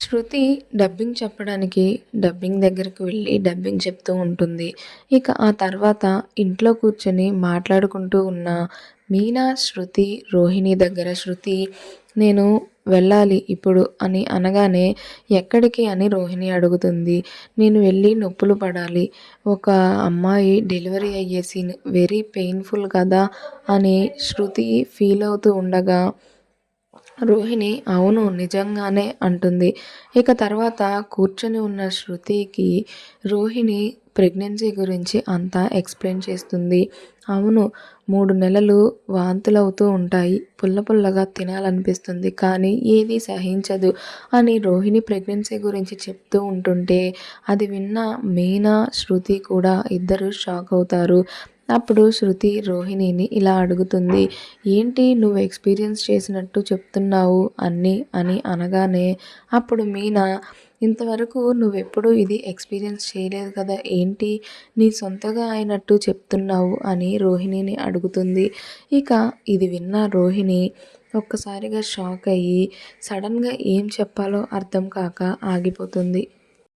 శృతి dubbing చెప్పడానికి dubbing దగ్గరికి వెళ్ళి డబ్బింగ్ చెప్తూ ఉంటుంది. ఇక ఆ తర్వాత ఇంట్లో కూర్చొని మాట్లాడుకుంటూ ఉన్న మీనా శృతి రోహిణి దగ్గర శృతి నేను వెళ్ళాలి ఇప్పుడు అని అనగానే ఎక్కడికి? అని రోహిణి అడుగుతుంది. నేను వెళ్ళి నొప్పులు పడాలి. ఒక అమ్మాయి డెలివరీ అయ్యే సీన్ వెరీ పెయిన్ఫుల్ కదా అని శృతి ఫీల్ అవుతూ ఉండగా రోహిణి అవును నిజంగానే అంటుంది. ఇక తర్వాత కూర్చొని ఉన్న శృతికి రోహిణి ప్రెగ్నెన్సీ గురించి అంతా ఎక్స్ప్లెయిన్ చేస్తుంది. అవును మూడు నెలలు వాంతులు అవుతూ ఉంటాయి. పుల్ల పుల్లగా తినాలనిపిస్తుంది కానీ ఏది సహించదు అని రోహిణి ప్రెగ్నెన్సీ గురించి చెప్తూ ఉంటుంటే అది విన్న మీనా శృతి కూడా ఇద్దరు షాక్ అవుతారు. అప్పుడు శృతి రోహిణిని ఇలా అడుగుతుంది ఏంటి నువ్వు ఎక్స్పీరియన్స్ చేసినట్టు చెప్తున్నావు అన్నీ అని అనగానే అప్పుడు మీనా ఇంతవరకు నువ్వెప్పుడు ఇది ఎక్స్పీరియన్స్ చేయలేదు కదా ఏంటి నీ సొంతగా అయినట్టు చెప్తున్నావు అని రోహిణిని అడుగుతుంది. ఇక ఇది విన్న రోహిణి ఒక్కసారిగా షాక్ అయ్యి సడన్గా ఏం చెప్పాలో అర్థం కాక ఆగిపోతుంది.